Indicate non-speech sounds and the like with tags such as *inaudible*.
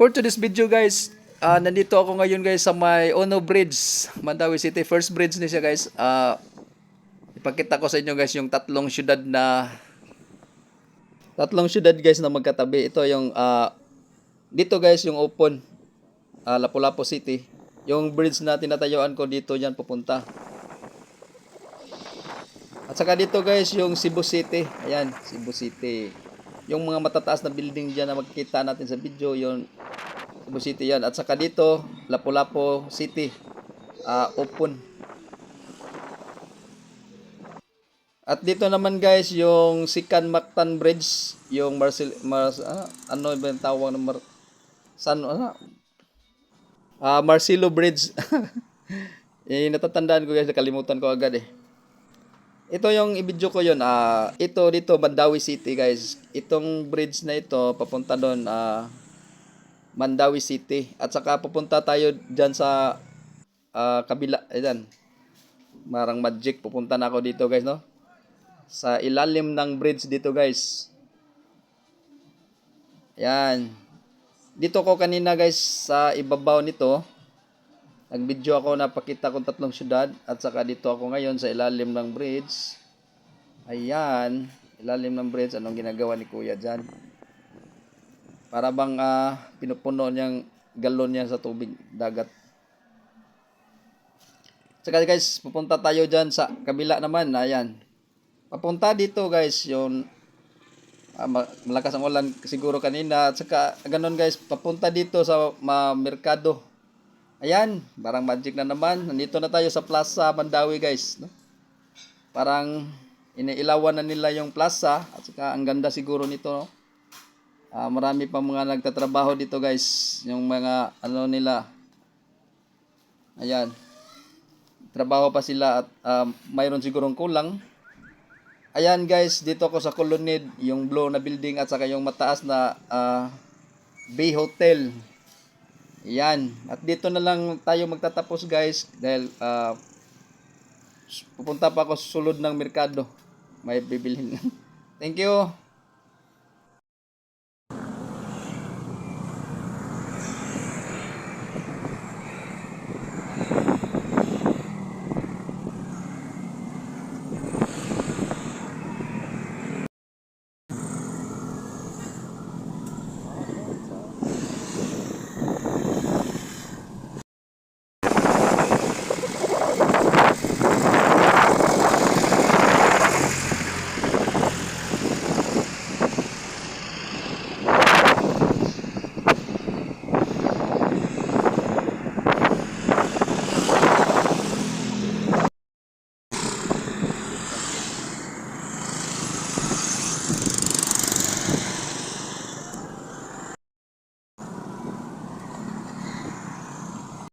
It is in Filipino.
For today's video guys, ah, nandito ako ngayon guys sa may Ono Bridge, Mandawi City. First bridge ni siya guys. Ah, ipakita ko sa inyo guys yung tatlong syudad na tatlong syudad guys na magkatabi. Ito yung ah, dito guys yung open ah, Lapu-Lapu City. Yung bridge na tinatayuan ko dito yan pupunta. At saka dito guys, yung Cebu City. Ayan, Cebu City. Yung mga matataas na building dyan na makikita natin sa video, yung Cebu City yan. At saka dito, Lapu-Lapu City. ah open. At dito naman guys, yung Sikan Mactan Bridge, yung Marcel, Mars, ah, ano ba yung tawag ng Mar, San, ah, ah, Marcelo Bridge. *laughs* eh, natatandaan ko guys, nakalimutan ko agad eh. Ito yung i-video ko yun. Ah, ito dito Mandawi City, guys. Itong bridge na ito papunta doon ah Mandawi City. At saka pupunta tayo diyan sa ah, kabila, ayan. Marang magic pupunta na ako dito, guys, no? Sa ilalim ng bridge dito, guys. Yan. Dito ko kanina, guys, sa ibabaw nito. Nag-video ako na pakita kong tatlong syudad at saka dito ako ngayon sa ilalim ng bridge. Ayan, ilalim ng bridge. Anong ginagawa ni Kuya dyan? Para bang ah, pinupuno niyang galon niya sa tubig dagat. Saka guys, pupunta tayo dyan sa kabila naman. Ayan. Papunta dito guys, yung ah, ma- malakas ang ulan siguro kanina. At saka ganun guys, papunta dito sa ma- merkado. Ayan, parang magic na naman. Nandito na tayo sa Plaza Mandawi guys. No? Parang iniilawan na nila yung plaza. At saka ang ganda siguro nito. No? Ah, marami pa mga nagtatrabaho dito guys. Yung mga ano nila. Ayan. Trabaho pa sila at ah, mayroon sigurong kulang. Ayan guys, dito ako sa Colonnade, yung blue na building at saka yung mataas na ah, Bay Hotel. Yan. At dito na lang tayo magtatapos guys dahil ah, pupunta pa ako sulod ng merkado. May bibilhin. *laughs* Thank you.